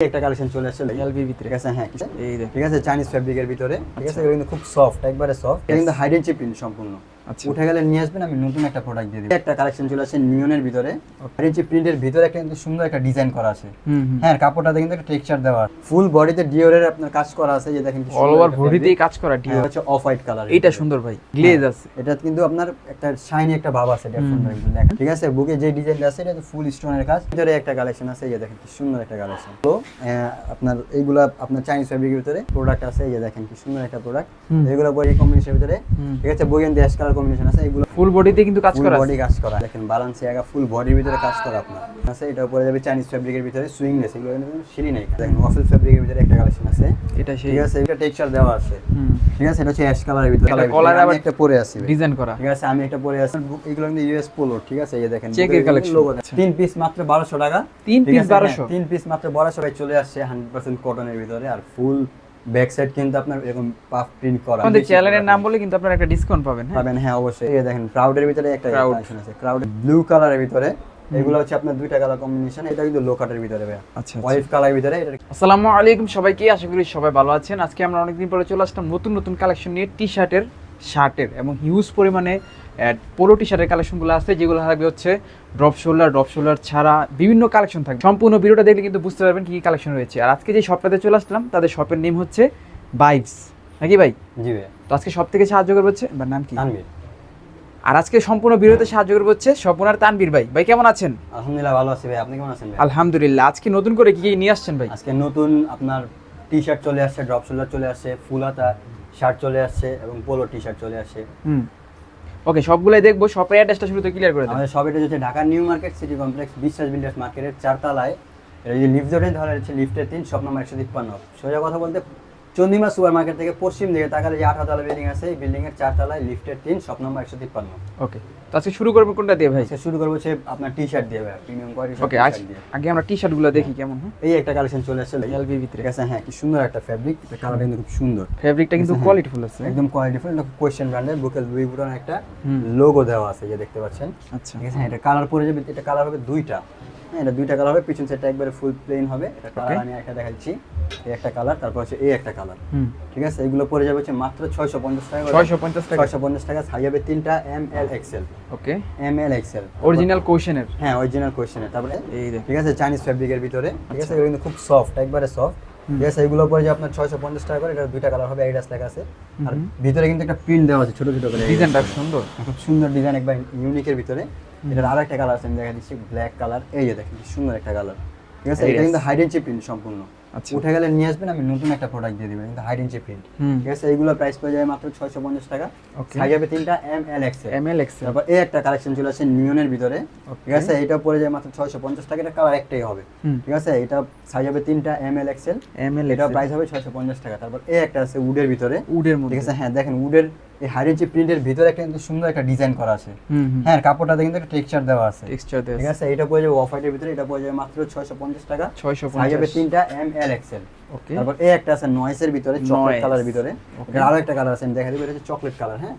একটা কালেকশন চলে আসছে এলবি ভিতরে আছে? হ্যাঁ এই দেখ ঠিক আছে? চাইনিজ ফ্যাব্রিকের ভিতরে ঠিক আছে? কিন্তু খুব সফট একবারে সফট কিন্তু হাইড হাইডেন চিপ সম্পূর্ণ। উঠে গেলে নিয়ে আসবেন আমি নতুন একটা প্রোডাক্ট দিয়ে দিই একটা কালেকশন চলে আসছে নিয়নের ভিতরে। প্রিন্টের ভিতরে একটা কিন্তু সুন্দর একটা ডিজাইন করা আছে। হ্যাঁ কাপড়টাতে কিন্তু একটা টেক্সচার দেওয়া ফুল বডিতে ডিওরের আপনার কাজ করা আছে যে দেখেন অল ওভার বডিতেই কাজ করা ডিও হ্যাঁ, হচ্ছে অফ হোয়াইট কালার এইটা সুন্দর ভাই গ্লেজ আছে। এটা কিন্তু আপনার একটা শাইনি একটা ভাব আছে এটা ঠিক আছে বুকে যে ডিজাইনটা আছে এটা ফুল স্টোনের কাজ। ভিতরে একটা কালেকশন আছে এই যে দেখেন কি সুন্দর একটা কালেকশন তো আপনার এইগুলা আপনার চাইনিজ ফ্যাব্রিকের ভিতরে প্রোডাক্ট আছে এই যে দেখেন কি সুন্দর একটা প্রোডাক্ট। এগুলো পরে কম্বিনেশনের ভিতরে। ঠিক আছে বইয়েন দেশ কালার কম্বিনেশন আছে এগুলো ফুল বডিতে কিন্তু কাজ করা বডি কাজ করা। দেখেন বালান্সি আগা ফুল বডির ভিতরে কাজ করা আপনার। আছে এটা উপরে যাবে চাইনিজ ফ্যাব্রিকের ভিতরে সুইংলেস এগুলো কিন্তু সিঁড়ি নেই দেখেন ওয়াফেল ফ্যাব্রিকের ভিতরে একটা কালেকশন আছে। এটা সেই ঠিক আছে এটা টেক্সচার দেওয়া আছে। ঠিক আছে এটা হচ্ছে অ্যাশ কালারের ভিতরে। আমি আবার একটা পরে আছি। ডিজাইন করা। ঠিক আছে আমি একটা পরে আছি এগুলো কিন্তু ইউএস পোলো ঠিক আছে এই যে দেখেন collection। লোগো আচ্ছা। তিন পিস মাত্র 1200 টাকা। তিন piece আছে? হ্যাঁ, 1200 তিন পিস মাত্র 1200 টাকায় চলে আসছে 100% কটনের ভিতরে আর ফুল ব্যাক সাইড কিন্তু আপনার এরকম পাফ প্রিন্ট করা আমাদের চ্যানেলের নাম বলে কিন্তু আপনারা একটা ডিসকাউন্ট পাবেন হ্যাঁ। পাবেন হ্যাঁ অবশ্যই। এই দেখেন ক্রাউডের ভিতরে একটা কালেকশন আছে। ক্রাউড ব্লু কালারের ভিতরে। এগুলো হচ্ছে আপনার দুইটা কালার কম্বিনেশন এটা কিন্তু লো কাটের ভিতরে ভাই আচ্ছা অলিভ কালারের ভিতরে এটা আসসালামু আলাইকুম সবাইকে আশা করি সবাই ভালো আছেন। আজকে আমরা অনেকদিন পরে চলে আসলাম নতুন নতুন কালেকশন নিয়ে টি শার্টের শার্টের এবং হিউজ পরিমাণে পোলো টি শার্টের কালেকশনগুলো আছে যেগুলো থাকবে হচ্ছে ড্রপ শোল্ডার ড্রপ শোল্ডার ছাড়া বিভিন্ন কালেকশন থাকবে। সম্পূর্ণ ভিডিওটা দেখলে কিন্তু বুঝতে পারবেন কি কি কালেকশন রয়েছে। আর আজকে যে শপটাতে চলে আসলাম তাদের শপের নেম হচ্ছে বাইবস নাকি ভাই? জি ভাই। তো আজকে সব থেকে সাহায্য করবে হচ্ছে বা নাম কি? তানভীর। আর আজকে সম্পূর্ণ ভিডিওতে সাহায্য করবে হচ্ছে স্বপনার তানবীর ভাই। ভাই কেমন আছেন? আলহামদুলিল্লাহ ভালো আছি ভাই। আপনি কেমন আছেন ভাই? আলহামদুলিল্লাহ। আজকে নতুন করে কি কি নিয়ে আসছেন ভাই? আজকে নতুন আপনার টি শার্ট চলে আসছে ড্রপ শোল্ডার চলে আসছে ফুল হাতা শার্ট চলে আসছে এবং পোলো টি শার্ট চলে আসছে। হুম। ওকে সবগুলাই দেখব, শপের অ্যাড্রেসটা শুরুতে ক্লিয়ার করে আমাদের সব এটা হচ্ছে Dhaka new market city complex, Biswas builders মার্কেটের চারতলায়। এটা যদি লিফট ধরে তাহলে হচ্ছে লিফটের তিন শপ নম্বর একশো তিপ্পান্ন। সোজা কথা বলতে চন্দিমা সুপার মার্কেট থেকে পশ্চিম দিকে তাকালে যে আঠারোতলা বিল্ডিং আছে এই বিল্ডিং এর চারতলায় লিফটের তিন শপ নম্বর একশো তিপ্পান্ন। ওকে তো আজকে শুরু করব কোনটা দিয়ে ভাই? শুরু করব হচ্ছে আপনার টি শার্ট দিয়ে ভাই প্রিমিয়াম কোয়ালিটি ওকে আজ আগে আমরা টি শার্টগুলো দেখি কেমন হ্যাঁ? এই একটা কালেকশন চলে আসছে এলবির ভিতরে। আছে হ্যাঁ কি সুন্দর একটা ফ্যাব্রিক কালারটা কিন্তু খুব সুন্দর। ফেব্রিকটা কিন্তু হ্যাঁ। কোয়ালিটিফুল আছে। একদম কোয়ালিটিফুল এটা কোয়েশ্চেন ব্র্যান্ডের বুকেল লুই বুটন একটা লোগো দেওয়া আছে যে দেখতে পাচ্ছেন। আচ্ছা। ঠিক আছে হ্যাঁ, এটা কালার পরে যাবে এটা কালার হবে দুইটা। হ্যাঁ এটা দুইটা কালার হবে পিছন সাইডটা একবারে ফুল প্লেন হবে। এটা কালার আমি একটা দেখাচ্ছি। এই একটা কালার তারপর হচ্ছে এই একটা কালার ঠিক আছে? এগুলো পরে যাবে হচ্ছে মাত্র ছয়শো পঞ্চাশ টাকা ছয়শো পঞ্চাশ টাকা। ছয়শো পঞ্চাশ টাকা সাইজ হবে তিনটা M L XL okay M L XL original কোশনের হ্যাঁ অরিজিনাল কোয়েশ্চেনের তারপরে এই ঠিক আছে? চাইনিজ ফ্যাব্রিকের ভিতরে। ঠিক আছে? এগুলো কিন্তু খুব সফট একবারে সফট আছে? এগুলো পরে যে আপনার ছয়শো পঞ্চাশ টাকা করে। এটা দুইটা কালার হবে এডিডাস লেখা আছে। আর ভিতরে কিন্তু একটা প্রিন্ট দেওয়া আছে ছোট ছোট করে। ডিজাইনটা সুন্দর। খুব সুন্দর ডিজাইন একবার ইউনিকের ভিতরে। এটার আরও একটা কালার আছে আমি দেখা দিচ্ছি ব্ল্যাক কালার এই যে দেখেন সুন্দর একটা কালার ঠিক আছে? এটা কিন্তু হাইডেন চিপ প্রিন্ট সম্পূর্ণ। আচ্ছা। উঠে গেলে নিয়ে আসবেন আমি নতুন একটা প্রোডাক্ট দিয়ে দিবেন কিন্তু হাইডেন চিপ প্রিন্ট ঠিক আছে? এইগুলো প্রাইস পেয়ে যাবে মাত্র ছয়শো পঞ্চাশ টাকা. সাইজ হবে তিনটা M L X M L XL তারপর এই একটা কালেকশন চলে আসছে নিয়নের ভিতরে। ঠিক আছে? এটা পড়ে যায় মাত্র ছয়শো পঞ্চাশ টাকা। এটা কালার একটাই হবে। ঠিক আছে? এটা সাইজ হবে তিনটা M L XL M L এটা প্রাইস হবে ছয়শো পঞ্চাশ টাকা। তারপর এই একটা আছে উডের ভিতরে। উডের ঠিক মধ্যে। আছে? হ্যাঁ দেখেন উডের এই হাইডেন চিপ প্রিন্টের ভিতরে একটা কিন্তু সুন্দর একটা ডিজাইন করা আছে। হ্যাঁ কাপড়টাতে কিন্তু একটা টেক্সচার দেওয়া আছে। টেক্সচার ঠিক দেওয়া আছে? এটা পড়ে যাবে অফ হোয়াইটের ভিতরে এটা পড়ে যাবে মাত্র ছয়শো পঞ্চাশ টাকা। ছয়শো সাইজ হবে পঞ্চাশ। তিনটা এম এল এক্সেল ওকে তারপর এই একটা আছে নয়েসের ভিতরে চকলেট. কালারের ভিতরে. আরও একটা কালার আছে আমি দেখা দিবো এটা হচ্ছে চকলেট কালার হ্যাঁ?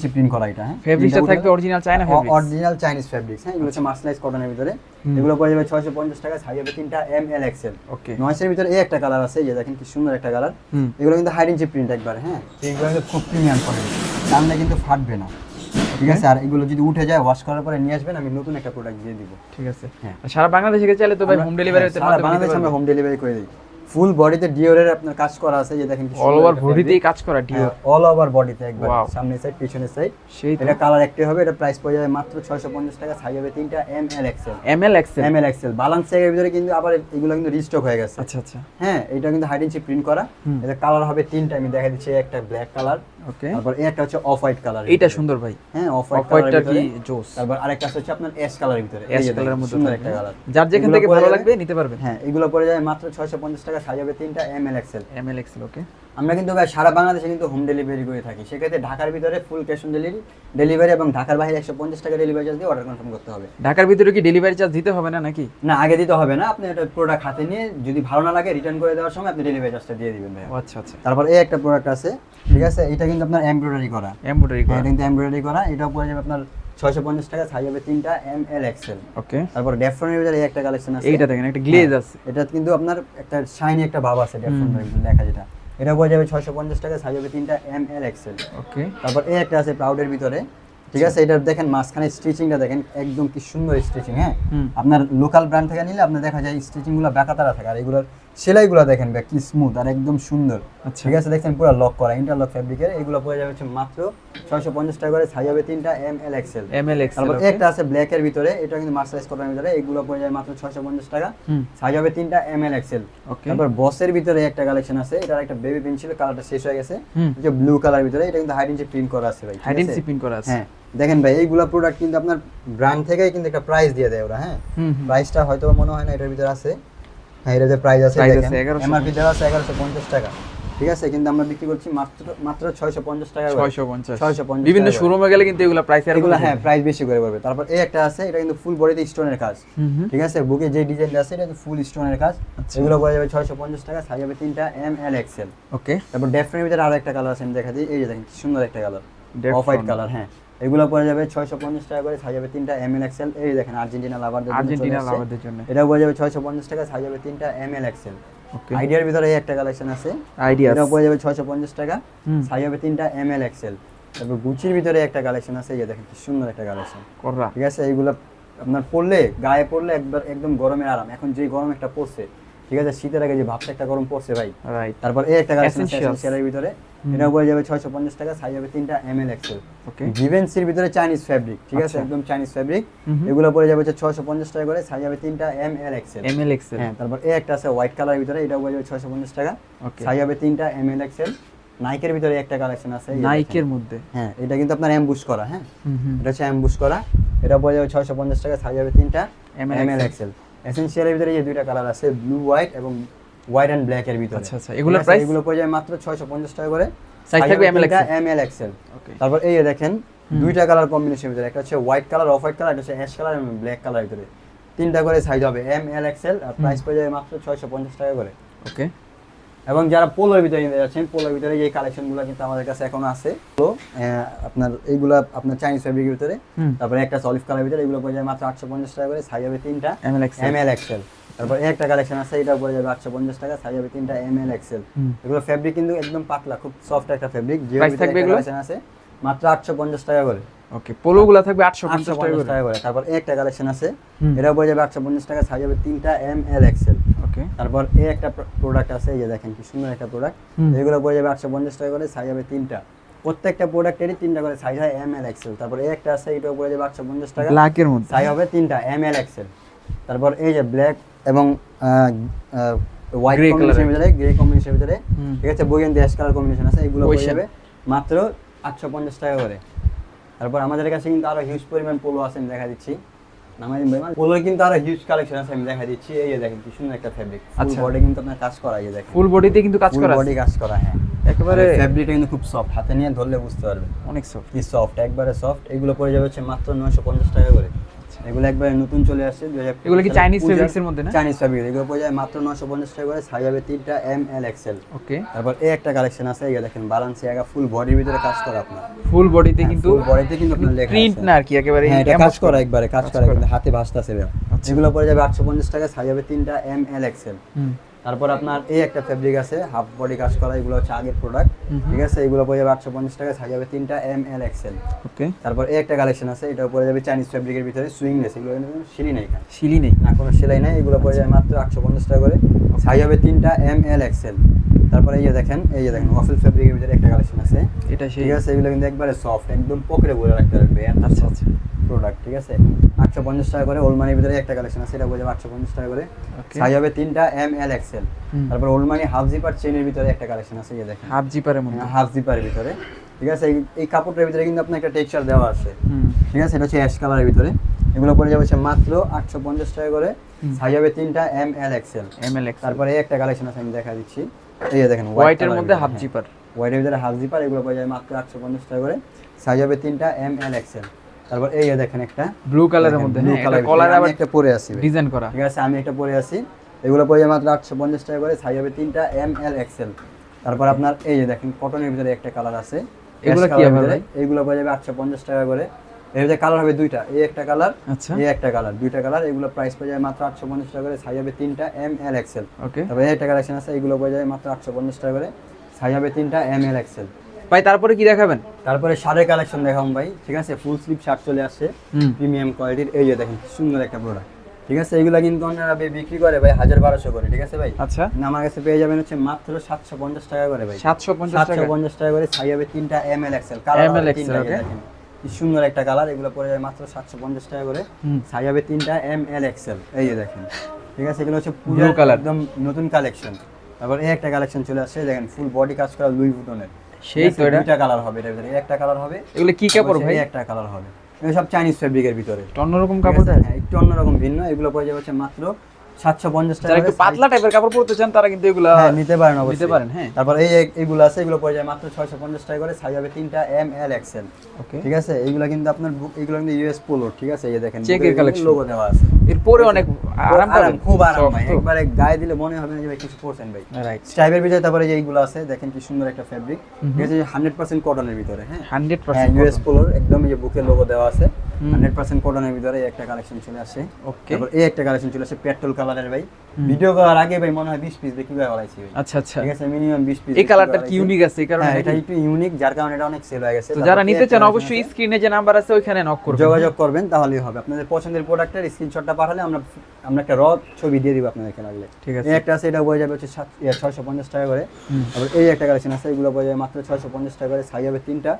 চিপ প্রিন্ট করা এটা হ্যাঁ? ফেব্রিকটা থাকবে original China fabric original Chinese হ্যাঁ? এগুলো হচ্ছে মাসলাইজ কটনের ভিতরে। এগুলো পড়ে যাবে ছয়শো পঞ্চাশ টাকা সাইজ হবে তিনটা এম এল এক্সেল ওকে নয়েসের ভিতরে এই একটা কালার আছে এই যে দেখেন কি সুন্দর একটা কালার এগুলো কিন্তু হাইডেন চিপ প্রিন্ট একবার হ্যাঁ? এগুলো কিন্তু খুব প্রিমিয়াম কোয়ালিটি টানলে কিন্তু ফাটবে না। ঠিক আছে? আর এগুলো যদি উঠে যায় ওয়াশ করার পরে নিয়ে আসবেন আমি নতুন একটা প্রোডাক্ট দিয়ে দিব। ঠিক আছে। হ্যাঁ। সারা বাংলাদেশে চাইলে তো ভাই হোম ডেলিভারি হ্যাঁ, সারা বাংলাদেশে আমরা হোম ডেলিভারি করে দিই। ফুল বডিতে ডিওরের আপনার কাজ করা আছে যে দেখেন অল ওভার বডিতেই কাজ করা ডিওর অল ওভার বডিতে একবার সামনে সামনের সাইড পিছনের সাইড সেই এটা কালার একটাই হবে এটা প্রাইস পড়ে যাবে মাত্র 650 টাকা সাইজ হবে তিনটা M L XL M L XL M L XL balance এর ভিতরে কিন্তু আবার এগুলো কিন্তু রিস্টক হয়ে গেছে। আচ্ছা আচ্ছা। হ্যাঁ এটা কিন্তু হাইড ইঞ্চি প্রিন্ট করা। এটা কালার হবে তিনটা আমি দেখা দিচ্ছি একটা ব্ল্যাক কালার ওকে তারপর একটা হচ্ছে অফ হোয়াইট কালার এটা সুন্দর ভাই। হ্যাঁ অফ হোয়াইট হোয়াইটটা কালার কি জোস? তারপর আরেকটা হচ্ছে আপনার অ্যাশ কালারের ভিতরে। অ্যাশ কালারের মধ্যে সুন্দর একটা কালার যার যেখান থেকে ভালো লাগবে নিতে পারবেন। হ্যাঁ এগুলো পড়ে যায় মাত্র 650 টাকা সাজাবে তিনটা M L XL M L XL okay আমরা কিন্তু ভাই সারা বাংলাদেশে কিন্তু হোম ডেলিভারি করে থাকি। সেক্ষেত্রে ঢাকার ভিতরে full cash on delivery delivery এবং ঢাকার বাইরে একশো পঞ্চাশ টাকা ডেলিভারি চার্জ দিয়ে অর্ডার কনফার্ম করতে হবে। ঢাকার ভিতরে কি ডেলিভারি চার্জ দিতে হবে না নাকি? না আগে দিতে হবে না। আপনি একটা প্রোডাক্ট হাতে নিয়ে যদি ভালো না লাগে রিটার্ন করে দেওয়ার সময় আপনি ডেলিভারি চার্জটা দিয়ে দিবেন ভাই আচ্ছা আচ্ছা। তারপর এই একটা প্রোডাক্ট আছে ঠিক আছে? এটা কিন্তু আপনার এমব্রয়ডারি করা। এমব্রয়ডারি করা। এটা কিন্তু এমব্রয়ডারি করা। এটা পড়ে যাবে আপনার ছয়শো পঞ্চাশ টাকা সাইজ হবে তিনটা এম এল এক্সেল ওকে তারপর ডেফ্রনের ভিতরে এই একটা কালেকশন আছে। এইটা দেখেন একটা গ্লেজ হ্যাঁ, আছে। এটা কিন্তু আপনার একটা শাইনি একটা ভাব আছে ডেফরনের লেখা যেটা। এটা হয়ে যাবে ছয়শো পঞ্চাশ টাকা সাইজ হবে তিনটা এম এল এক্সেল ওকে তারপর এই একটা আছে প্রাউডের ভিতরে। ঠিক আছে এটা দেখেন মাঝখানে স্টিচিংটা দেখেন একদম কি সুন্দর স্টিচিং হ্যাঁ। আপনার লোকাল ব্র্যান্ড থেকে নিলে আপনার দেখা যায় স্টিচিংগুলো বেকাতারা থাকে আর এগুলোর সেলাইগুলো দেখেন ভাই কি স্মুথ আর একদম সুন্দর। আচ্ছা। ঠিক আছে দেখছেন পুরো লক করা ইন্টারলক ফ্যাব্রিকের এগুলো পড়ে যাবে হচ্ছে মাত্র ছয়শো পঞ্চাশ টাকা করে সাইজ হবে তিনটা M L XL M L X তারপর একটা আছে ব্ল্যাকের ভিতরে এটা কিন্তু মার্সারাইজ কটনের ভিতরে এগুলো পড়ে যাবে মাত্র ছয়শো পঞ্চাশ টাকা সাইজ হবে তিনটা এম এল এক্সেল ওকে তারপর বসের ভিতরে একটা কালেকশন আছে এটার একটা বেবি পিন ছিল কালারটা শেষ হয়ে গেছে। যে ব্লু কালার ভিতরে এটা কিন্তু হাইড ইঞ্চি প্রিন্ট করা আছে ভাই হাইডেন আছে? সিপিং করা আছে। হ্যাঁ। দেখেন ভাই এইগুলা প্রোডাক্ট কিন্তু আপনার ব্র্যান্ড থেকেই কিন্তু একটা প্রাইস দিয়ে দেয় ওরা হ্যাঁ। প্রাইসটা হয়তো মনে হয় না এটার ভিতরে আছে। হ্যাঁ প্রাইস আছে Price দেখেন। আছে 1100 এমআরপি দেওয়া আছে এগারোশো পঞ্চাশ টাকা। ঠিক আছে? কিন্তু আমরা বিক্রি করছি মাত্র মাত্র ছয়শো পঞ্চাশ টাকা করে। 650 650 বিভিন্ন শোরুমে গেলে কিন্তু এগুলা প্রাইস এগুলো হ্যাঁ প্রাইস বেশি করে পড়বে। তারপর এই একটা আছে এটা কিন্তু ফুল বডিতে স্টোনের কাজ। ঠিক আছে? বুকে যে ডিজাইনটা আছে এটা ফুল স্টোনের কাজ। আচ্ছা। এগুলো পড়ে যাবে ছয়শো পঞ্চাশ টাকা সাইজ হবে তিনটা এম এল এক্সেল ওকে তারপর ডেফনের ভিতরে আরও একটা কালার আছে আমি দেখা দিই। এই যে দেখেন সুন্দর একটা কালার অফ হোয়াইট কালার হ্যাঁ। এগুলো পড়ে যাবে ছয়শো পঞ্চাশ টাকা করে সাইজ হবে তিনটা এম এল এক্সেল। এই দেখেন আর্জেন্টিনা লাভারদের আর্জেন্টিনা লাভারদের জন্য। এটা পড়ে যাবে ছয়শো পঞ্চাশ টাকা সাইজ হবে তিনটা এম এল এক্সেল। আইডিয়ার ভিতরে এই একটা কালেকশন আছে। আইডিয়া এটা পড়ে যাবে ছয়শো পঞ্চাশ টাকা হবে তিনটা এম এল এক্সেল। তারপর গুচির ভিতরে একটা কালেকশন আছে এই দেখেন কি সুন্দর একটা কালেকশন। ঠিক আছে? এইগুলো আপনার পড়লে গায়ে পড়লে একবার একদম গরমের আরাম। এখন যে গরম একটা পড়ছে ঠিক আছে? শীতের আগে যে ভাবটা একটা গরম পড়ছে ভাই রাইট তারপর এই একটা কালেকশন। এসেন্সিয়ালের ভিতরে। এটা পড়ে যাবে ছয়শো পঞ্চাশ টাকা সাইজ হবে তিনটা এম এল এক্সেল ওকে ভিভেন্সির ভিতরে চাইনিজ ফ্যাব্রিক ঠিক আছে? আচ্ছা। একদম চাইনিজ ফ্যাব্রিক। এগুলো পড়ে যাবে হচ্ছে ছয়শো পঞ্চাশ টাকা করে সাইজ হবে তিনটা M L XL M L XL হ্যাঁ তারপর এই একটা আছে হোয়াইট কালার ভিতরে এটা পড়ে যাবে ছয়শো পঞ্চাশ টাকা। ওকে সাইজ হবে তিনটা এম এল এক্সেল নাইকের ভিতরে একটা কালেকশন আছে। নাইকের মধ্যে। হ্যাঁ এটা কিন্তু আপনার অ্যাম্বুশ করা হ্যাঁ? এটা হচ্ছে অ্যাম্বুশ করা। এটা পড়ে যাবে ছয়শো পঞ্চাশ টাকা সাইজ হবে তিনটা ML এম এল এক্সেল এসেন্সিয়ালের ভিতরে যে দুইটা কালার আছে ব্লু হোয়াইট এবং হোয়াইট এন্ড ব্ল্যাক এর ভিতরে। আচ্ছা, আচ্ছা। এগুলোর প্রাইস এগুলো পড়ে যায় মাত্র ছয়শো পঞ্চাশ টাকা করে। সাইজ থাকবে M L XL M L XL okay তারপর এই দেখেন দুইটা কালার কম্বিনেশন ভিতরে একটা হচ্ছে white colour off white colour একটা হচ্ছে অ্যাশ কালার এবং ব্ল্যাক কালার ভিতরে। তিনটা করে সাইজ হবে এম এল এক্সেল আর প্রাইস পড়ে যায় মাত্র ছয়শো পঞ্চাশ টাকা করে। ওকে এবং যারা পোলোর ভিতরে নিতে যাচ্ছেন পোলোর ভিতরে এই কালেকশনগুলো কিন্তু আমাদের কাছে এখন আছে তো আপনার এইগুলা আপনার চাইনিজ ফ্যাব্রিকের ভিতরে তারপরে একটা সলিভ কালার ভিতরে এগুলো পড়ে যাবে মাত্র আটশো পঞ্চাশ টাকা করে সাইজ হবে তিনটা M L XL M L XL তারপর একটা কালেকশন আছে এটা পড়ে যাবে আটশো পঞ্চাশ টাকা সাইজ হবে তিনটা এম এল এক্সেল এগুলো ফ্যাব্রিক কিন্তু একদম পাতলা খুব সফট একটা ফ্যাব্রিক যে? কালেকশন আছে মাত্র আটশো পঞ্চাশ টাকা করে। ওকে পোলোগুলো থাকবে আটশো পঞ্চাশ টাকা করে। তারপর একটা কালেকশন আছে। এটা পড়ে যাবে আটশো পঞ্চাশ টাকা সাইজ হবে তিনটা এম এল এক্সেল ওকে। তারপর এই একটা প্রোডাক্ট আছে এই যে দেখেন কি সুন্দর একটা প্রোডাক্ট এগুলো পড়ে যাবে আটশো পঞ্চাশ টাকা করে সাইজ হবে তিনটা। প্রত্যেকটা প্রোডাক্টেরই তিনটা করে সাইজ হয় এম এল এক্সেল তারপর এই একটা আছে এটাও পড়ে যাবে আটশো পঞ্চাশ টাকা। ব্ল্যাকের মধ্যে। সাইজ হবে তিনটা এম এল এক্সেল তারপর এই যে ব্ল্যাক এবং হোয়াইট কম্বিনেশনের। ভিতরে গ্রে কম্বিনেশনের ভিতরে। ঠিক আছে কালার কম্বিনেশন আছে এগুলো যাবে মাত্র আটশো পঞ্চাশ টাকা করে। তারপর আমাদের কাছে কিন্তু আরও হিউজ পরিমাণ পোলো আছে আমি দেখা দিচ্ছি। নামাজিম ভাই পোলোর কিন্তু আরও হিউজ কালেকশন আছে আমি দেখা দিচ্ছি। এই যে দেখেন কি সুন্দর একটা ফেব্রিক ফুল আচ্ছা। বডি কিন্তু আপনার কাজ করা এই যে দেখেন। ফুল বডিতে কিন্তু কাজ ফুল করা বডি কাজ করা হ্যাঁ। একেবারে ফেব্রিকটা কিন্তু খুব সফট হাতে নিয়ে ধরলে বুঝতে পারবে অনেক সফট কি সফট একবারে সফট এগুলো পড়ে যাবে হচ্ছে মাত্র নয়শো পঞ্চাশ টাকা করে। এগুলো একবারে নতুন চলে আসছে এগুলো কি চাইনিজ ফেব্রিক্স এর মধ্যে না? চাইনিজ ফেব্রিক্স এগুলো পড়ে যায় মাত্র নয়শো পঞ্চাশ টাকা করে সাইজ হবে তিনটা এম এল এক্সেল ওকে তারপর এই একটা কালেকশন আছে এই দেখেন বালান্সি একা ফুল বডির ভিতরে কাজ করা আপনার। ফুল বডিতে কিন্তু ফুল বডিতে কিন্তু আপনার লেখা প্রিন্ট না আর কি একেবারে হ্যাঁ এটা কাজ করা একবারে কাজ করা। কিন্তু হাতে ভাসতেছে আচ্ছা। এগুলো পড়ে যাবে আটশো পঞ্চাশ টাকা সাইজ হবে তিনটা এম এল এক্সেল তারপর আপনার এই একটা ফেব্রিক আছে হাফ বডি কাজ করা এগুলো হচ্ছে আগের প্রোডাক্ট। ঠিক আছে? এগুলো পড়ে যাবে আটশো পঞ্চাশ টাকা সাইজ হবে তিনটা এম এল এক্সেল ওকে তারপর এই একটা কালেকশন আছে এটা পড়ে যাবে চাইনিজ ফেব্রিকের ভিতরে সুইং সুইংলেস এগুলো কিন্তু কোনো সিলি নেই। শিলি নেই। না কোনো সেলাই নাই এগুলো পড়ে যাবে মাত্র আটশো পঞ্চাশ টাকা করে সাইজ হবে তিনটা এম এল এক্সেল তারপরে এই যে দেখেন এই যে দেখেন ওয়াফেল ফেব্রিকের ভিতরে একটা কালেকশন আছে। এটা সেই। ঠিক আছে? এগুলো কিন্তু একবারে সফট একদম পকেটে বলে রাখতে পারবে আচ্ছা আচ্ছা। প্রোডাক্ট ঠিক আছে? আটশো পঞ্চাশ টাকা করে ওলমানির ভিতরে একটা কালেকশন আছে এটা বোঝাবে আটশো পঞ্চাশ টাকা করে. সাইজ হবে তিনটা এম এল এক্সেল। তারপর ওলমানি হাফ জিপার চেনের ভিতরে একটা কালেকশন আছে এই যে দেখেন। হাফ জিপারের মধ্যে? হাফ জিপারের ভিতরে। ঠিক আছে এই- কাপড়টার ভিতরে কিন্তু আপনার একটা টেক্সচার দেওয়া আছে। ঠিক আছে এটা হচ্ছে অ্যাশ কালারের ভিতরে। এগুলো পড়ে যাবে মাত্র আটশো পঞ্চাশ টাকা করে। সাইজ হবে তিনটা M L XL M L X তারপরে একটা কালেকশন আছে আমি দেখা দিচ্ছি। এই যে দেখেন হোয়াইটের মধ্যে হাফ জিপার হোয়াইটের ভিতরে হাফ জিপার এগুলো পড়ে যাবে মাত্র আটশো পঞ্চাশ টাকা করে। সাইজ হবে তিনটা এম এল এক্সেল তারপর এই যে দেখেন একটা ব্লু কালারের মধ্যে হ্যাঁ এটা কলার আমি আবার একটা পরে আছি। ডিজাইন করা। ঠিক আছে আমি একটা পরে আছি। এগুলো যাবে মাত্র আটশো পঞ্চাশ টাকা করে সাইজ হবে তিনটা এম এল এক্সেল তারপর আপনার এই যে দেখেন কটনের ভিতরে একটা কালার আছে। এগুলো কি ভিতরে, এইগুলো পড়ে যাবে আটশো পঞ্চাশ টাকা করে। এর ভিতরে কালার হবে দুইটা এই একটা কালার আচ্ছা। এই একটা কালার দুইটা কালার এগুলো প্রাইস পড়ে যায় মাত্র আটশো পঞ্চাশ টাকা করে সাইজ হবে তিনটা এম এল এক্সেল ওকে তারপরে এই একটা কালেকশন আছে এগুলো পড়ে যায় মাত্র আটশো পঞ্চাশ টাকা করে সাইজ হবে তিনটা এম এল এক্সেল ভাই তারপরে কি দেখাবেন? তারপরে শার্টের কালেকশন দেখাম ভাই। ঠিক আছে ফুল স্লিপ শার্ট চলে আসছে। প্রিমিয়াম কোয়ালিটির এই যে দেখেন সুন্দর একটা প্রোডাক্ট ঠিক আছে এগুলো কিন্তু বে- বিক্রি করে ভাই হাজার বারোশো করে ঠিক আছে ভাই? আচ্ছা। আমার কাছে পেয়ে যাবেন হচ্ছে মাত্র সাতশো পঞ্চাশ টাকা করে ভাই। সাতশো পঞ্চাশ সাতশো পঞ্চাশ টাকা করে সাই হবে তিনটা M L XL XL, okay. কি সুন্দর একটা কালার এগুলো পড়ে যায় মাত্র সাতশো পঞ্চাশ টাকা করে। সাই হবে তিনটা এম এল এক্সেল এই যে দেখেন। ঠিক আছে এগুলো হচ্ছে পুরো color. একদম নতুন কালেকশন তারপর এই একটা কালেকশন চলে আসছে দেখেন ফুল বডি কাজ করা লুই বুটনের সেই তো এটা দুইটা কালার হবে এটার ভিতরে। একটা কালার হবে এগুলো কি কাপড় ভাই? একটা কালার হবে। এগুলো সব চাইনিজ ফেব্রিকের ভিতরে। অন্যরকম কাপড়? দেয় হ্যাঁ, একটু অন্যরকম ভিন্ন। এগুলো পড়ে যাবে হচ্ছে মাত্র সাতশো পঞ্চাশ টাকা যারা একটু পাতলা টাইপের কাপড় পরতে চান তারা কিন্তু এগুলো হ্যাঁ নিতে পারেন অবশ্যই। নিতে পারেন হ্যাঁ। তারপর এই এই- এইগুলো আছে এগুলো পড়ে যায় মাত্র ছয়শো পঞ্চাশ টাকা করে। সাইজ হবে তিনটা এম এল এক্সেল ওকে ঠিক আছে? এইগুলো কিন্তু আপনার বুক- এগুলো কিন্তু ইউএস পোলো ঠিক আছে? এই দেখেন লোগো দেওয়া আছে। এরপরে অনেক আরাম পাবেন খুব আরাম ভাই। একবারে গায়ে দিলে মনে হবে না যে ভাই কিছু পরছেন ভাই। রাইট স্টাইপের ভিতরে তারপরে যে এইগুলো আছে দেখেন কি সুন্দর একটা ফেব্রিক এটা যে হান্ড্রেড পার্সেন্ট কটনের ভিতরে হ্যাঁ? হান্ড্রেড হ্যাঁ পার্সেন্ট ইউএস পোলোর একদম এই যে বুকের লোগো দেওয়া আছে। হুম। হান্ড্রেড পার্সেন্ট কটনের ভিতরে এই একটা কালেকশন চলে আসে। ওকে তারপর এই একটা কালেকশন চলে আসে পেট্রোল কালারের ভাই। ভিডিও করার আগে ভাই মনে হয় বিশ পিস বিক্রি করে ফেলাইছি আচ্ছা আচ্ছা। ঠিক আছে মিনিমাম বিশ পিস এই কালারটা কি ইউনিক আছে এই কারণে হ্যাঁ এটা একটু ইউনিক যার কারণে এটা অনেক সেল হয়ে গেছে। তো যারা নিতে চান অবশ্যই স্ক্রিনে যে নাম্বার আছে ওইখানে নক করবেন। যোগাযোগ করবেন তাহলেই হবে। আপনাদের পছন্দের প্রোডাক্টের স্ক্রিনশটটা পাঠালে আমরা আমরা একটা র ছবি দিয়ে দিব আপনাদেরকে লাগলে। ঠিক আছে। একটা আছে এটা বয়ে যাবে হচ্ছে সাত ছয়শো পঞ্চাশ টাকা করে। তারপর এই একটা কালেকশন আছে এগুলো বয়ে যাবে মাত্র ছয়শো পঞ্চাশ টাকা করে সাইজ হবে তিনটা।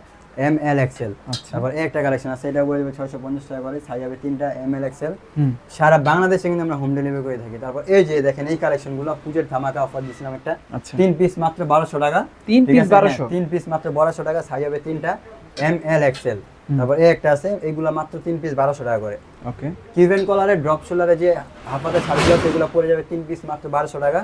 এম এল এক্সেল তারপর একটা কালেকশন আছে এটা বয়ে যাবে ছয়শো পঞ্চাশ টাকা করে সাইজ হবে তিনটা এম এল এক্সেল সারা বাংলাদেশে কিন্তু আমরা হোম ডেলিভারি করে থাকি। তারপর এই যে দেখেন এই কালেকশনগুলো পুজোর ধামাকা অফার দিয়েছিলাম একটা। আচ্ছা। তিন পিস মাত্র বারোশো টাকা। তিন পিস বারোশো হ্যাঁ, তিন পিস মাত্র বারোশো টাকা সাইজ হবে তিনটা এম এল এক্সেল তারপর এই একটা আছে এইগুলো মাত্র তিন পিস বারোশো টাকা করে। ওকে। কিভেন কলারে ড্রপ শোলারে যে হাফাতে শাড়িগুলো এগুলো পড়ে যাবে তিন পিস মাত্র বারোশো টাকা।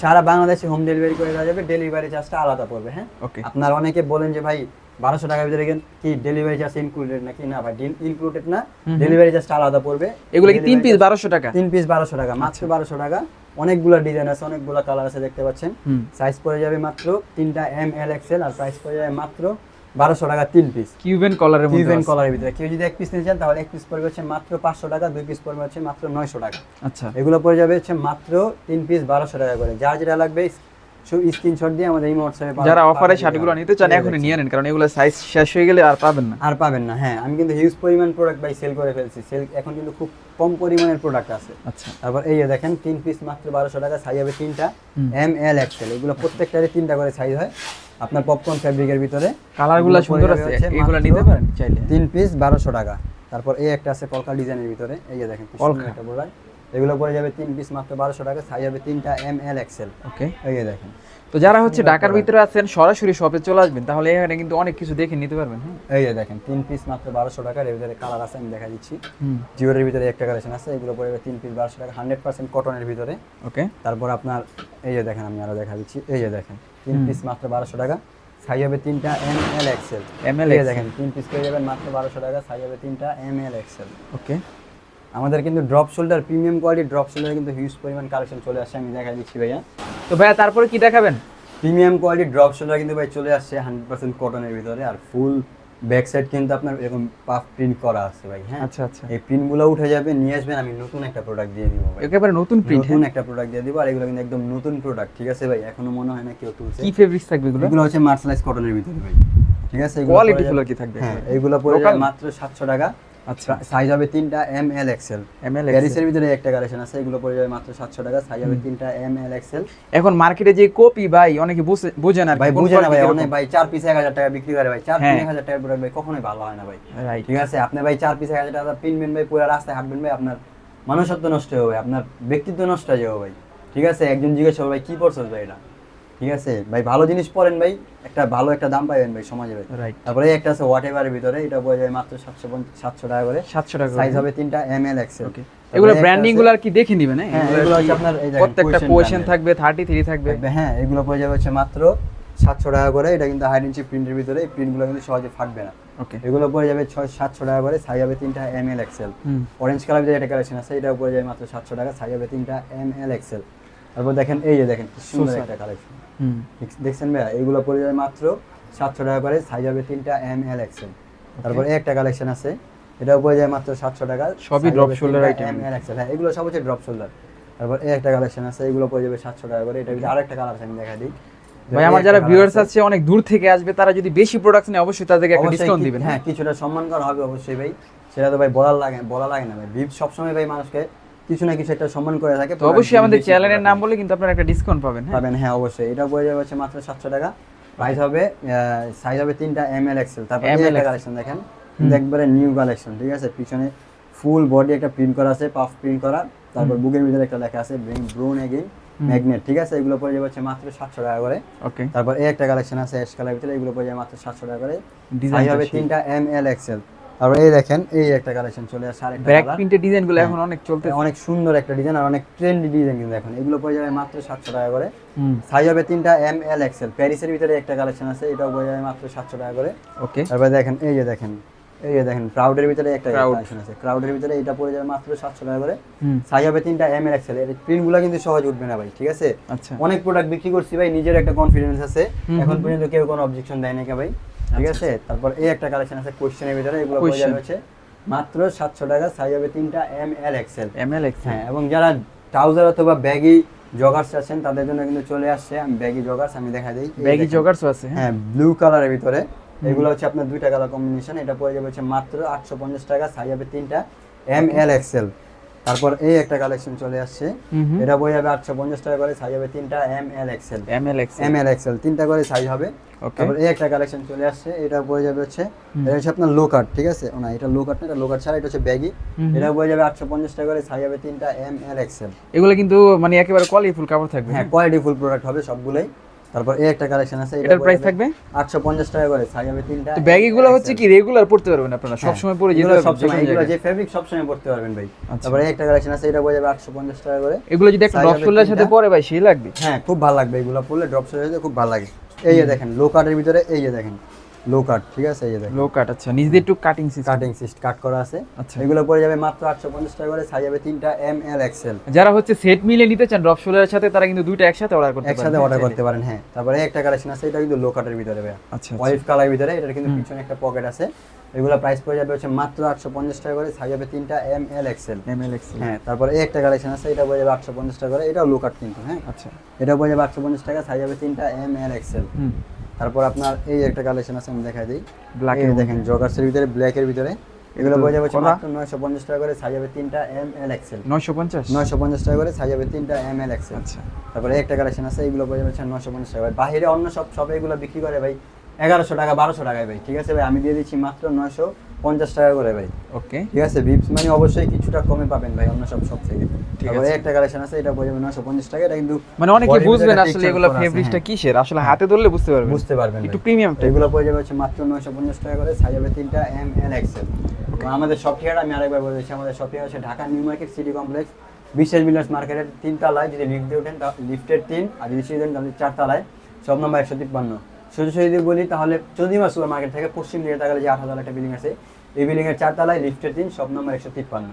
সারা বাংলাদেশে হোম ডেলিভারি করে দেওয়া যাবে ডেলিভারি চার্জটা আলাদা পড়বে হ্যাঁ? ওকে। আপনার অনেকে বলেন যে ভাই বারোশো টাকার ভিতরে কি- কি ডেলিভারি চার্জ ইনক্লুডেড নাকি? না ভাই ইনক্লুডেড না। ডেলিভারি চার্জটা আলাদা পড়বে। এগুলো কি তিন পিস বারোশো টাকা? তিন পিস বারোশো টাকা মাত্র বারোশো টাকা। অনেকগুলো ডিজাইন আছে অনেকগুলো কালার আছে দেখতে পাচ্ছেন। সাইজ পড়ে যাবে মাত্র তিনটা এম এল এক্সেল আর প্রাইস পড়ে যাবে মাত্র বারোশো টাকা তিন পিস কিউবেন কলারের আছে। কলারের ভিতরে। কেউ যদি এক পিস নিতে চান তাহলে এক পিস পড়বে হচ্ছে মাত্র পাঁচশো টাকা দুই পিস পড়বে হচ্ছে মাত্র নয়শো টাকা। আচ্ছা। এগুলো পড়ে যাবে হচ্ছে মাত্র তিন পিস বারোশো টাকা করে। যা যেটা লাগবে স্ক্রিনশট দিয়ে আমাদের এই হোয়াটসঅ্যাপে যারা অফারে শার্টগুলো নিতে চান এখনই নিয়ে নেন কারণ এগুলো সাইজ শেষ হয়ে গেলে আর পাবেন না। আর পাবেন না হ্যাঁ আমি কিন্তু হিউজ পরিমাণ প্রোডাক্ট বাই সেল করে ফেলছি। সেল এখন কিন্তু খুব কম পরিমাণের প্রোডাক্ট আছে। আচ্ছা। তারপর এই যে দেখেন তিন পিস মাত্র বারোশো টাকা সাইজ হবে তিনটা। এম এল এক্সেল এগুলো প্রত্যেকটারে তিনটা করে সাইজ হয়। আপনার পপকর্ন ফ্যাব্রিকের ভিতরে কালারগুলো সুন্দর আছে এগুলো নিতে পারেন চাইলে। তিন পিস বারোশো টাকা। তারপর এই একটা আছে কলকা ডিজাইনের ভিতরে। এই যে দেখেন কলকা। একটা প্রোডাক্ট এগুলো পড়ে যাবে তিন পিস মাত্র বারোশো টাকা সাইজ হবে তিনটা এম এল এক্সেল ওকে এই দেখেন। তো যারা হচ্ছে ঢাকার ভিতরে আছেন সরাসরি শপে চলে আসবেন তাহলে এখানে কিন্তু অনেক কিছু দেখে নিতে পারবেন হ্যাঁ? এই যে দেখেন তিন পিস মাত্র বারোশো টাকার এর ভিতরে কালার আছে আমি দেখা দিচ্ছি। জিওরের ভিতরে একটা কালেকশন আছে এগুলো পড়ে তিন পিস বারোশো টাকা হান্ড্রেড পার্সেন্ট কটনের ভিতরে। ওকে তারপর আপনার এই যে দেখেন আমি আরও দেখা দিচ্ছি। এই যে দেখেন তিন পিস মাত্র বারোশো টাকা সাইজ হবে তিনটা M L XL M L দেখেন তিন পিস পেয়ে যাবেন মাত্র বারোশো টাকা সাইজ হবে তিনটা এম এল এক্সেল ওকে আমাদের কিন্তু drop shoulder premium quality drop শোল্ডারে কিন্তু হিউজ পরিমাণ কালেকশন চলে আসছে আমি দেখা দিচ্ছি ভাইয়া। তো ভাইয়া তারপরে কি দেখাবেন? প্রিমিয়াম কোয়ালিটি ড্রপ শোল্ডার কিন্তু ভাই চলে আসছে হান্ড্রেড পার্সেন্ট কটনের ভিতরে আর ফুল ব্যাক সাইড কিন্তু আপনার এরকম পাফ প্রিন্ট করা আছে ভাই হ্যাঁ? আচ্ছা আচ্ছা। এই প্রিন্টগুলো উঠে যাবে নিয়ে আসবেন আমি নতুন একটা প্রোডাক্ট দিয়ে দিব ভাই। একেবারে নতুন প্রিন্ট নতুন একটা প্রোডাক্ট দিয়ে দিব আর এগুলো কিন্তু একদম নতুন প্রোডাক্ট ঠিক আছে ভাই? এখনও মনে হয় না কেউ তুলছে। কি ফেব্রিক্স থাকবে এগুলো? এগুলো হচ্ছে মার্শালাইজ কটনের ভিতরে ভাই ঠিক আছে? এগুলো কোয়ালিটি যাবে- কি থাকবে? হ্যাঁ এইগুলো পড়ে মাত্র সাতশো টাকা। আচ্ছা। সাইজ হবে তিনটা এম এল এক্সেল। এমএল প্যারিসের ভিতরে একটা কালেকশন আছে এগুলো পড়ে যাবে মাত্র সাতশো টাকা। সাইজ হবে তিনটা এম এল এক্সেল। এখন মার্কেটে যে কপি ভাই অনেকে বুঝে- না ভাই বুঝে না ভাই অনেক ভাই চার পিস এক হাজার টাকা বিক্রি করে ভাই চার হ্যাঁ। তিন এক হাজার টাকার প্রোডাক্ট ভাই কখনোই ভালো হয় না ভাই। ঠিক আছে? আপনি ভাই চার পিস এক হাজার টাকা কিনবেন ভাই পুরো রাস্তায় হাঁটবেন ভাই আপনার মানুষত্ব নষ্ট হবে আপনার ব্যক্তিত্ব নষ্ট হয়ে যাবে ভাই। ঠিক আছে? একজন জিজ্ঞেস ভাই কি পড়ছস ভাই এটা? ঠিক আছে? ভাই ভালো জিনিস পড়েন ভাই একটা ভালো একটা দাম পাবেন ভাই সমাজে ভাই তারপরে একটা আছে হোয়াট এভারের ভিতরে এটা পড়ে যাবে মাত্র সাতশো সাতশো টাকা করে। সাতশো টাকা সাইজ হবে তিনটা এম এল এক্সেল ওকে এগুলো ব্র্যান্ডিংগুলো আর কি দেখে নিবেন হ্যাঁ এগুলো হচ্ছে আপনার প্রত্যেকটা কোয়েশন থাকবে থার্টি থ্রি থাকবে? থাকবে হ্যাঁ এগুলো পড়ে যাবে হচ্ছে মাত্র সাতশো টাকা করে। এটা কিন্তু হাইড ইঞ্চি প্রিন্টের ভিতরে এই প্রিন্টগুলো কিন্তু সহজে ফাটবে না। ওকে এগুলো পড়ে যাবে ছয় সাতশো টাকা করে সাইজ হবে তিনটা M L XL orange colour ভিতরে একটা কালেকশন আছে এটা পড়ে যাবে মাত্র সাতশো টাকা সাইজ হবে তিনটা এম এল এক্সেল তারপর দেখেন এই যে দেখেন সুন্দর। একটা কালেকশন দেখছেন ভাইয়া এগুলো পড়ে মাত্র সাতশো টাকা করে সাইজ হবে তিনটা এম এল এক্সেল তারপর একটা কালেকশন আছে এটাও পড়ে যায় মাত্র সাতশো টাকা সবই shoulder item। M L XL হ্যাঁ এগুলো সব হচ্ছে ড্রপ শোল্ডার তারপর এই একটা কালেকশন আছে এগুলো পড়ে যাবে সাতশো টাকা করে। এটা আরেকটা কালার আছে আমি দেখা দিই। ভাই আমার যারা ভিউয়ার্স আছে অনেক দূর থেকে আসবে তারা যদি বেশি প্রোডাক্ট নেয় অবশ্যই তাদেরকে একটা ডিসকাউন্ট দিবেন। হ্যাঁ কিছুটা সম্মান করা হবে অবশ্যই ভাই। সেটা তো ভাই বলার লাগে বলা লাগে না ভাই। ভিপ সবসময় ভাই মানুষকে কিছু না কিছু একটা সম্মান করে থাকে তো অবশ্যই আমাদের চ্যানেলের নাম বলে কিন্তু আপনারা একটা ডিসকাউন্ট পাবেন হ্যাঁ? পাবেন হ্যাঁ অবশ্যই। এটা পড়ে যাবে হচ্ছে মাত্র সাতশো টাকা। প্রাইস হবে সাইজ হবে তিনটা এম এল এক্সেল তারপর একটা কালেকশন দেখেন। একবারে নিউ কালেকশন ঠিক আছে? পিছনে ফুল বডি একটা প্রিন্ট করা আছে পাফ প্রিন্ট করা। তারপর বুকের ভিতরে একটা লেখা আছে ব্রিং ব্রুন এগেইন ম্যাগনেট ঠিক আছে? এগুলো পড়ে যাবে হচ্ছে মাত্র সাতশো টাকা করে। ওকে। তারপর এই একটা কালেকশন আছে অ্যাশ কালার ভিতরে এগুলো পড়ে যাবে মাত্র সাতশো টাকা করে। টা হবে তিনটা এম এল এক্সেল তারপর এই দেখেন এই একটা কালেকশন চলে আরেকটা ব্যাক প্রিন্টের ডিজাইনগুলো এখন অনেক চলতে অনেক সুন্দর একটা ডিজাইন আর অনেক ট্রেন্ডি ডিজাইন কিন্তু এখন। এগুলো পড়ে যাবে মাত্র সাতশো টাকা করে। সাইজ হবে তিনটা এম এল এক্সেল প্যারিসের ভিতরে একটা কালেকশন আছে এটাও পড়ে যাবে মাত্র সাতশো টাকা করে। ওকে। তারপরে দেখেন এই যে দেখেন এই যে দেখেন ক্রাউডের ভিতরে একটা কালেকশন আছে। ক্রাউডের ভিতরে এটা পড়ে যাবে মাত্র সাতশো টাকা করে। সাইজ হবে তিনটা এম এল এক্সেল এর প্রিন্টগুলো কিন্তু সহজ উঠবে না ভাই ঠিক আছে? আচ্ছা। অনেক প্রোডাক্ট বিক্রি করছি ভাই নিজের একটা কনফিডেন্স আছে। এখন পর্যন্ত কেউ কোনো অবজেকশন দেয় নাকি ভাই? ঠিক আছে? তারপর এই একটা কালেকশন আছে কোশ্চেনের ভিতরে এগুলো Question। হচ্ছে মাত্র সাতশো টাকা সাইজ হবে তিনটা M L XL M L X হ্যাঁ এবং যারা ট্রাউজার অথবা ব্যাগি জগার্স আছেন তাদের জন্য কিন্তু চলে আসছে। আমি ব্যাগি জগার্স আমি দেখা দিই। ব্যাগি দেখেন। জগার্সও আছে হ্যাঁ? হ্যাঁ ব্লু কালারের ভিতরে। এগুলো হচ্ছে আপনার দুইটা কালার কম্বিনেশন এটা পড়ে যাবে হচ্ছে মাত্র আটশো পঞ্চাশ টাকা সাইজ হবে তিনটা এম এল এক্সেল তারপর এই একটা কালেকশন চলে আসছে। এটা পড়ে যাবে আটশো পঞ্চাশ টাকা করে সাইজ হবে তিনটা M L XL ML X M L XL তিনটা করে সাইজ হবে। তারপর এই একটা কালেকশন চলে আসছে এটা পড়ে যাবে হচ্ছে এটা হচ্ছে আপনার লো কাট ঠিক আছে? না এটা লো কাট না এটা লো কাট ছাড়া এটা হচ্ছে ব্যাগি এটা পড়ে যাবে আটশো পঞ্চাশ টাকা করে সাইজ হবে তিনটা এম এল এক্সেল এগুলো কিন্তু মানে একেবারে কোয়ালিটিফুল কাপড় থাকবে। হ্যাঁ কোয়ালিটি ফুল প্রোডাক্ট হবে সবগুলোই। তারপর এই একটা কালেকশন আছে এটার প্রাইস থাকবে? আটশো পঞ্চাশ টাকা করে সাইজ হবে তিনটা। তো ব্যাগগুলো হচ্ছে কি রেগুলার পড়তে পারবেন আপনারা সব সময় পরে যেতে পারবেন সব সময় এগুলো যে ফেব্রিক সব সময় পড়তে পারবেন ভাই। তারপর তারপরে এই একটা কালেকশন আছে এটা হয়ে যাবে আটশো পঞ্চাশ টাকা করে। এগুলো যদি একটা ড্রপ সোলের সাথে পরে ভাই সেই লাগবে। হ্যাঁ খুব ভালো লাগবে এগুলো পড়লে ড্রপ সাইজে খুব ভালো লাগে। এই যে দেখেন লো কাটের ভিতরে এই যে দেখেন লো কাট ঠিক আছে? এই দেখেন। লো কাট আচ্ছা। নিজেদের একটু cutting system cutting system cut করা আছে। আচ্ছা। এগুলো পড়ে যাবে মাত্র আটশো পঞ্চাশ টাকা করে সাইজ হবে তিনটা এম এল এক্সেল যারা হচ্ছে সেট মিলে নিতে চান ড্রপ শোল্ডারের সাথে তারা কিন্তু দুইটা একসাথে অর্ডার করতে পারেন। একসাথে অর্ডার করতে পারেন হ্যাঁ। তারপরে একটা কালেকশন আছে এটা কিন্তু লো কাটের ভিতরে ভাই আচ্ছা আচ্ছা। অলিভ কালার ভিতরে এটার কিন্তু পিছনে একটা পকেট আছে। এগুলো প্রাইস পড়ে যাবে হচ্ছে মাত্র আটশো পঞ্চাশ টাকা করে সাইজ হবে তিনটা M L XL ML X হ্যাঁ তারপরে এই একটা কালেকশন আছে এটা পড়ে যাবে আটশো পঞ্চাশ টাকা করে এটাও লো কাট কিন্তু হ্যাঁ। আচ্ছা। এটা পড়ে যাবে আটশো পঞ্চাশ টাকা সাইজ হবে তিনটা এম এল এক্সেল হুম। তারপর আপনার এই একটা কালেকশন আছে আমি দেখাই দিই। ব্ল্যাক এর দেখেন জগার্সের ভিতরে ব্ল্যাকের ভিতরে। এগুলো বোঝা যাবে? মাত্র নয়শো পঞ্চাশ টাকা করে সাইজ হবে তিনটা এম এল এক্সেল নয়শো পঞ্চাশ? নয়শো পঞ্চাশ টাকা করে সাইজ হবে তিনটা এম এল এক্সেল আচ্ছা। তারপরে এই একটা কালেকশন আছে এগুলো বোঝা যাবে হচ্ছে নয়শো পঞ্চাশ টাকা করে। বাইরে অন্য সব সব এগুলো বিক্রি করে ভাই এগারোশো টাকা বারোশো টাকায় ভাই ঠিক আছে ভাই? আমি দিয়ে দিচ্ছি মাত্র নয়শো পঞ্চাশ টাকা করে ভাই। ওকে। ঠিক আছে ভিপস মানে অবশ্যই কিছুটা কমে পাবেন ভাই অন্য সব সব থেকে। তারপরে। একটা কালেকশন আছে এটা নয়শো পঞ্চাশ টাকা এটা কিন্তু মানে অনেকে বুঝবেন আসলে এগুলো ফেব্রিক্সটা হ্যাঁ। কিসের? আসলে হাতে ধরলে বুঝতে পারবেন। বুঝতে পারবেন একটু প্রিমিয়াম এগুলো পড়ে যাবে হচ্ছে মাত্র নয়শো পঞ্চাশ টাকা করে সাইজ হবে তিনটা এম এল এক্সেল আমাদের শপ ঠিকানা আমি আরেকবার বলে দিচ্ছি আমাদের শপ ঠিকানা হচ্ছে Dhaka New Market City Complex Biswas builders মার্কেটের তিন তলায় যদি লিফট দিয়ে ওঠেন লিফটের তিন আর যদি সিঁড়ি তাহলে চার তলায় সব নম্বর একশো তিপ্পান্ন। যদি বলি তাহলে চন্দ্রিমা সুপার মার্কেট থেকে পশ্চিম দিকে তাকালে যে আঠাতলা একটা বিল্ডিং আছে এই বিল্ডিং এর চার তলায় লিফটের দিন সব নম্বর একশো তিপ্পান্ন।